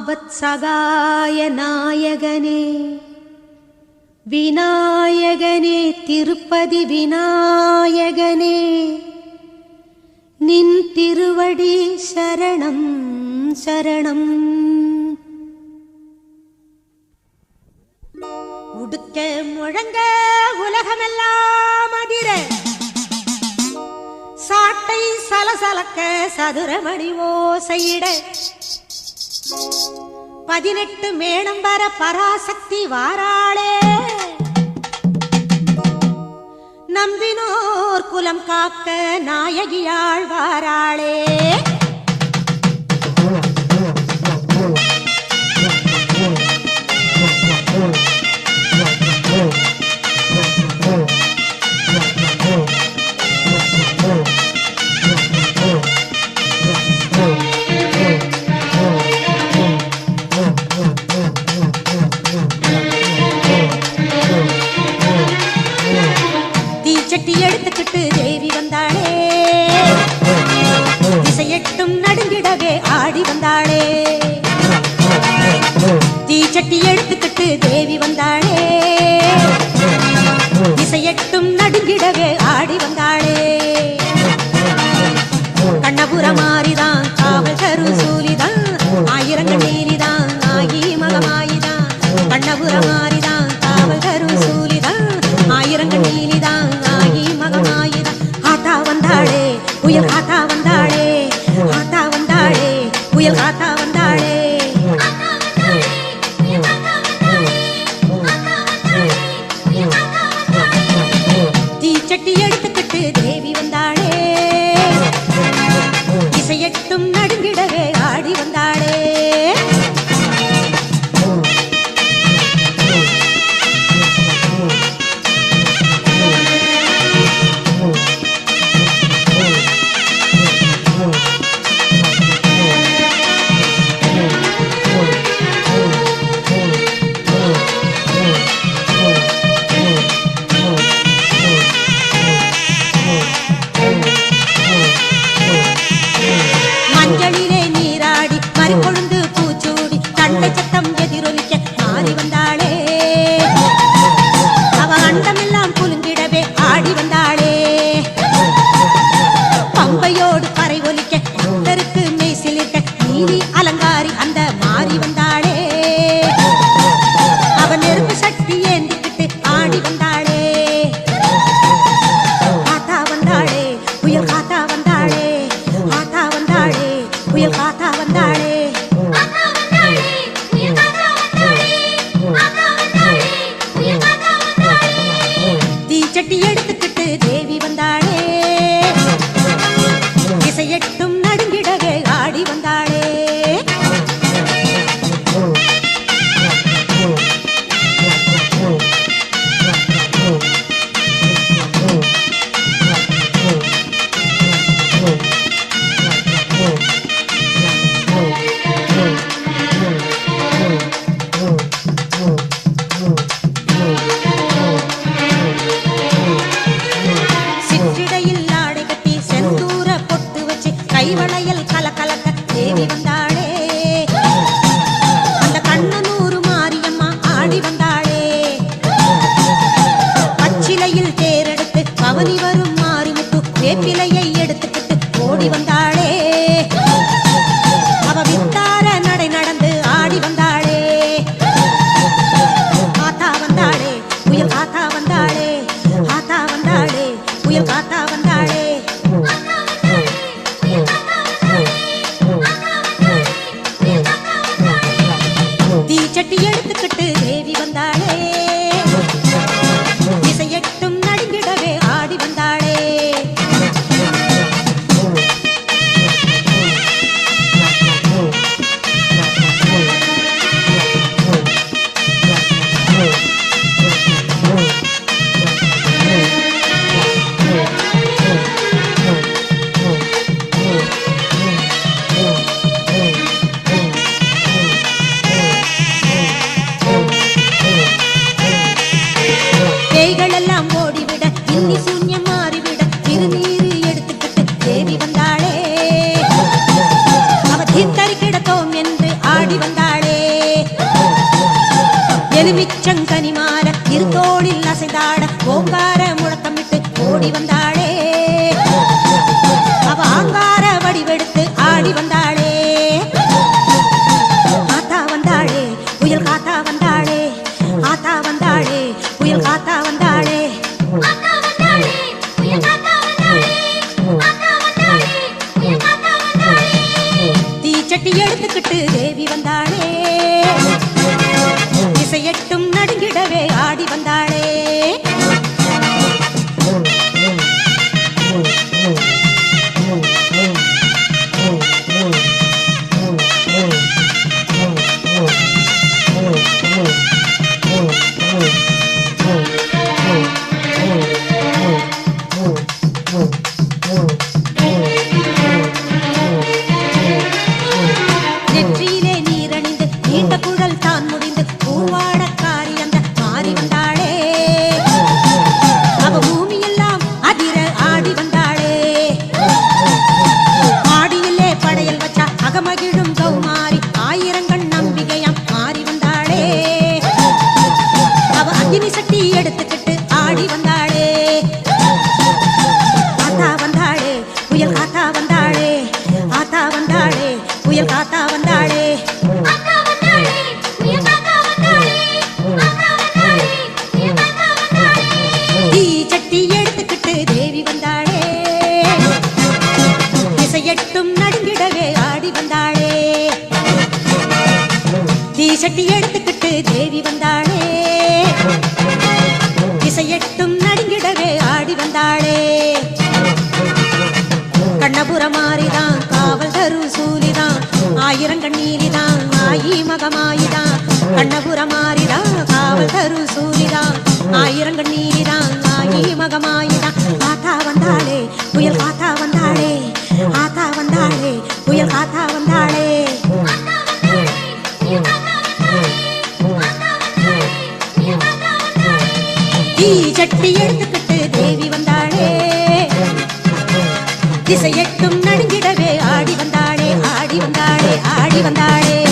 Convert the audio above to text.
ஆபத் சகாய நாயகனே விநாயகனே திருப்பதி விநாயகனே நின் திருவடி சரணம் சரணம் உடுக்க முழங்க உலகமெல்லாம் அதிர. சாட்டை சலசலக்க சதுரமணி ஓசையிட பதினெட்டு மேடம் வர பராசக்தி வாராளே. நம்பினோர் குலம் காக்க நாயகியாள் திசையெட்டும் நடுங்கிடவே ஆடி வந்தாளே. தீச்சட்டி எடுத்துக்கிட்டு தேவி வந்தாளே. திசையெட்டும் நடுங்கிடவே ஆடி வந்தாளே. கண்ணபுர மாறிதான் காவல் கரு சூலிதான் ஆயிரங்கள் நீரிதான் ஆகி மகமாயிதான். கண்ணபுர மாறிதான் காவல் கரு சூலிதான் ஆயிரங்கள் நீரிதான் ஆகி மகமாயிதான். ஆத்தா வந்தாளே புயல் ஆத்தா வந்தாளே. தீச்சட்டி தேவி வந்தாளே. இசையட்டும் நடுங்கிடவே ஆடி வந்தாள். चटिए எடுத்துக்கிட்டு தேவி வந்தாளே. இசையட்டும் நடுங்கிடவே ஆடி வந்தாளே. வந்தாளே கண்ணபுர மாறிதான் காவல் தரும் சூலிதான் ஆயிரம் கண்ணீரிதான் ஆயி மகமாயிதான். கண்ணபுர மாறிதான் காவல் தரும் சூலிதான் ஆயிரம் கண்ணீரிதான் ஆயி மகமாயிதான். ஆத்தா வந்தாளே புயல் காத்தா வந்தாளே ஆத்தா வந்தாளே புயல் காத்தா வந்தாளே. தீ சட்டி எடுத்துக்கிட்டு தேவி வந்தாளே. திசையெட்டும் நடுங்கிடவே ஆடி வந்தாளே ஆடி வந்தாளே ஆடி வந்தாளே.